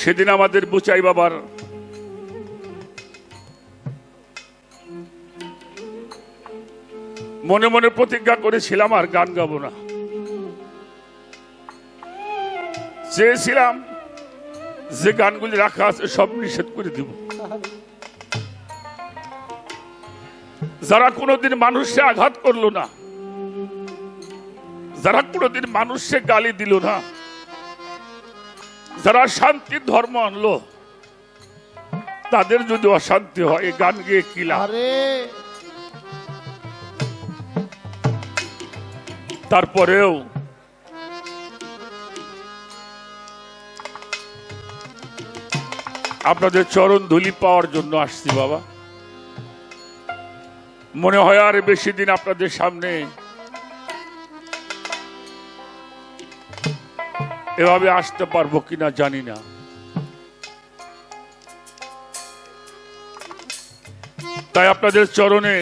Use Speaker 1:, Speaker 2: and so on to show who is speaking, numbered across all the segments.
Speaker 1: সেদিন আমাদের বুচাই বাবার মনে মনে প্রতিজ্ঞা করেছিলাম আর গান গাবো না। চেয়েছিলাম যে গানগুলি রাখা আছে সব নিষেধ করে দিব। যারা কোনোদিন মানুষে আঘাত করল না, যারা কোনোদিন মানুষে গালি দিল না যারা শান্তির ধর্ম আনলো তাদের যদি অশান্তি হয় এই গান গিয়ে
Speaker 2: কিলা
Speaker 1: তারপরেও আপনাদের চরণ ধুলি পাওয়ার জন্য আসছি বাবা। মনে হয় আর বেশি দিন আপনাদের সামনে এভাবে আসতে পারব কিনা জানি না। তাই আপনাদের চরণে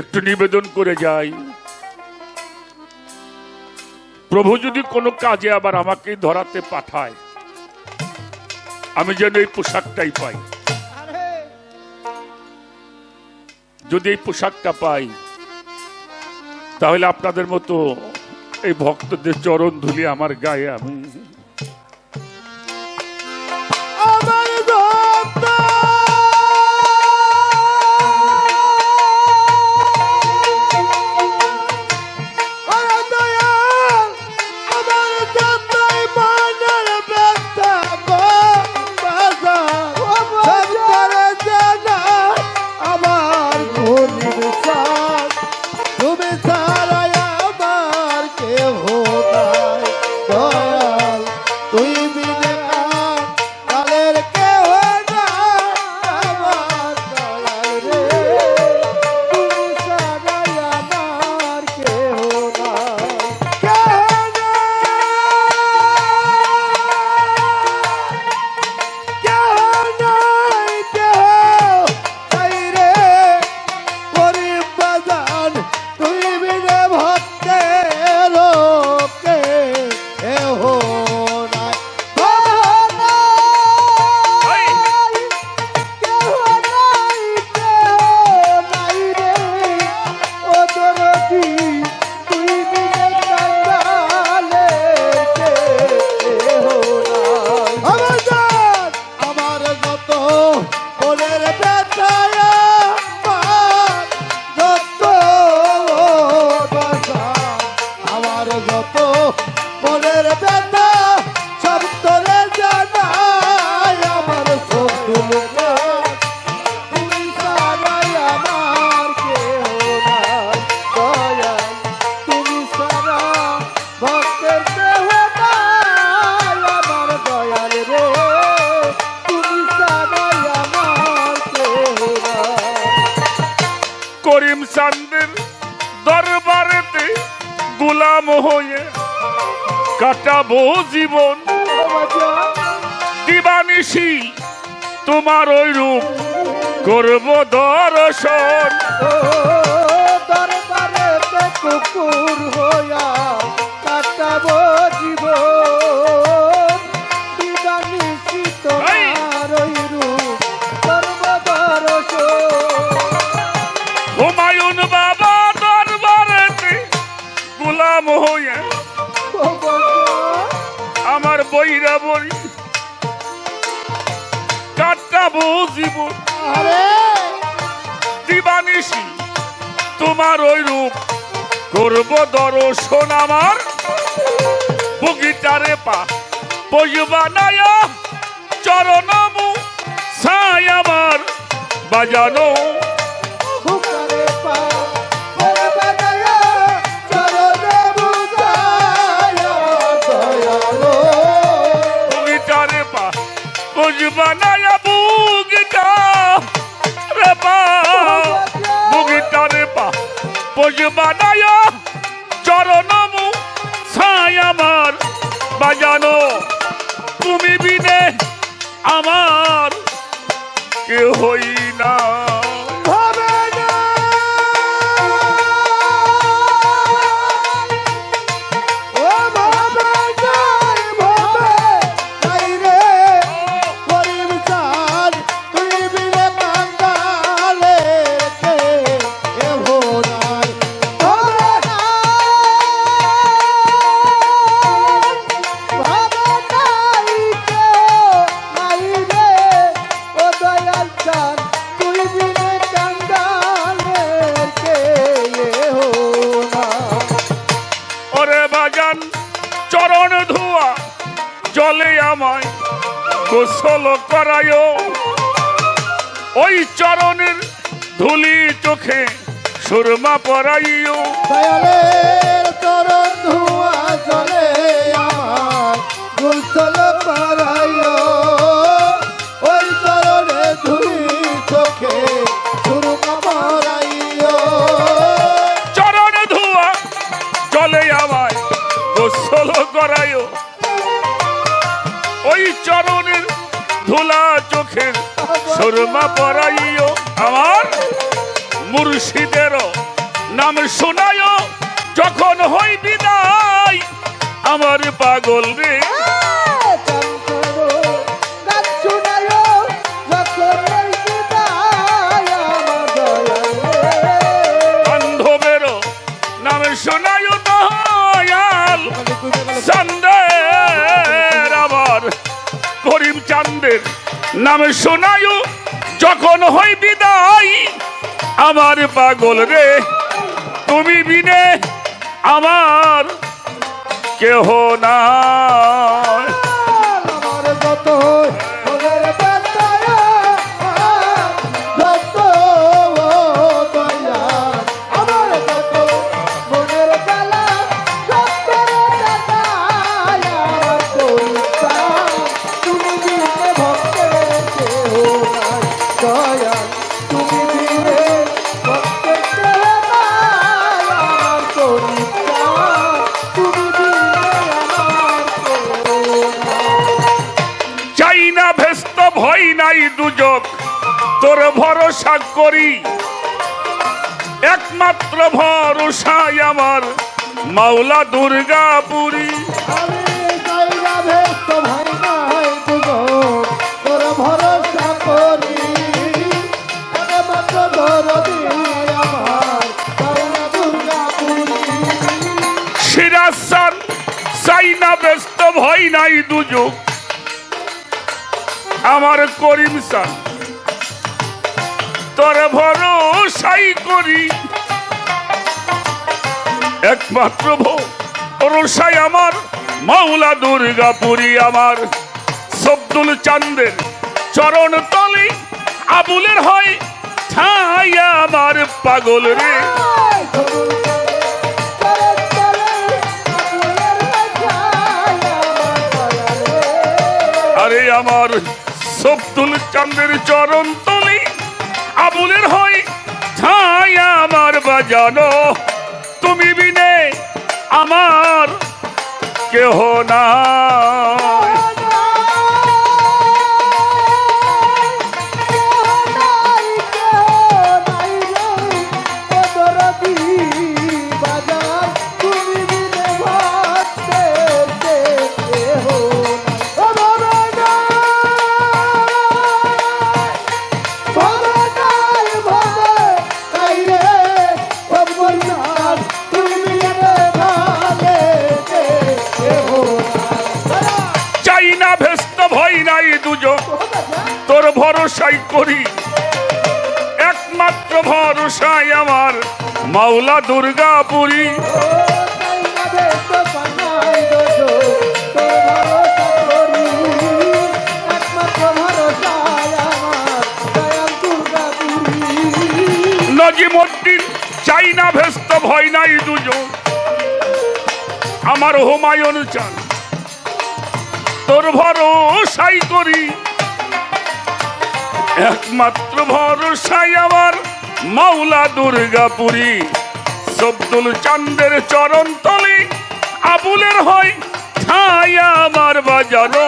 Speaker 1: একটু নিবেদন করে যাই। প্রভু যদি কোনো কাজে আবার আমাকে ধরাতে পাঠায়, আমি যেন এই পোশাকটাই পাই। যদি এই পোশাকটা পাই তাহলে আপনাদের মতো এই ভক্তদের চরণ ধুলি আমার গায়ে আমি। চান্দের দরবারেতে গোলাম হয়ে কাটাবো জীবন। দিবানিসি তোমার ওই রূপ করব দর্শন।
Speaker 2: দরবারেতে কুকুর হইয়া
Speaker 1: আমার বইরা বই। দিবানিসি তোমার ওই রূপ করব দর্শন আমার। বগিটারে পা বইবানায় চরণমু ছাই আমার। বাজানো বইবানায় চরণমু ছাই আমার বাজানো। তুমি বিনে আমার কেহই না আমায় গোসল করায়। ওই চরণের ধুলি চোখে সুরমা পরাইও।
Speaker 2: দয়ালের চরণ ধোয়া চলে আমার গুলশল পারাইও ধুলা
Speaker 1: চোখের সুরমা পরাইও আমার মুর্শিদের নাম শোনায় যখন হই বিদায় আমার পাগল রে। চান্দের নাম শোনায়ও যখন হই বিদায় আমার পাগল রে তুমি বিনে আমার কেহ না
Speaker 2: নাই
Speaker 1: দুজক, তোর ভরসা করি। একমাত্র ভরসাই আমার মাওলা দুর্গাপুরী।
Speaker 2: আমি জায়গা ভেস্ত ভাই নাই তোর আমার
Speaker 1: করিম সান তোর ভরসাই করি। একমাত্র ভরসাই আমার, মাওলা দুর্গাপুরী আমার। সব্দুল চান্দের চরণ তলে আবুলের হয় ঠাই আমার পাগল রে। আরে আমার সব্দুল চন্দ্রের চরণ তলে আবুলের হয় ছাই আমার বাজানো তুমি বিনে আমার কেহ না। ভরসাই করি। একমাত্র ভরসাই আমার মাওলা দুর্গাপুরী। নজিমুদ্দিন ভেস্ত, ভয় নাই দুজন। আমার হুমায়ুন চান তোর ভরসাই করি। একমাত্র ভরসাই আমার মাওলা দুর্গাপুরী। সব্দুল চান্দের চরণ তলে আবুলের হয় ঠাই আমার বাজানো।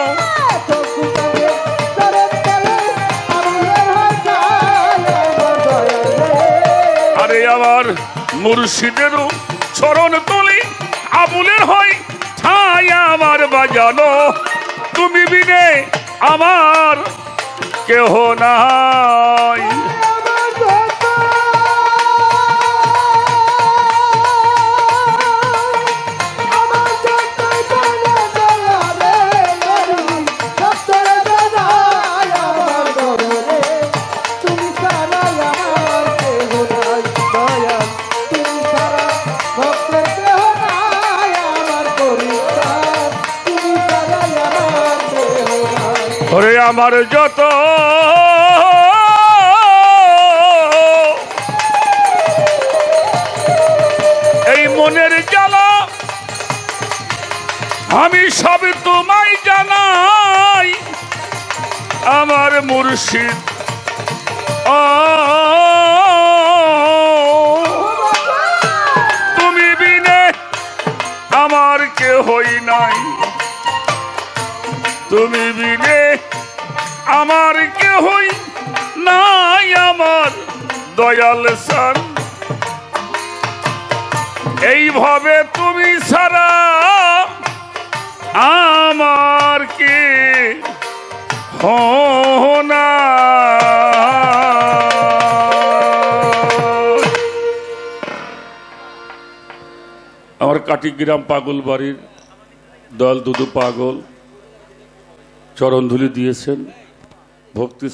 Speaker 1: আরে আমার মুর্শিদেরও চরণ তলে আবুলের হয় ঠাই আমার বাজানো। তুমি বিনে আমার কেহ নাই। আমার যত এই মনের জ্বালা, আমি সব তোমায় জানাই। আমার মুর্শিদ তুমি বিনে আমার কেহই নাই। তুমি বিনে আমার কেহই নাই আমার দয়াল সান এইভাবে তুমি ছাড়া আমার কি হোনা আমার কাটিগ্রাম পাগল বাড়ির দল দুদু পাগল চরণধুলি দিয়েছেন। ভক্তি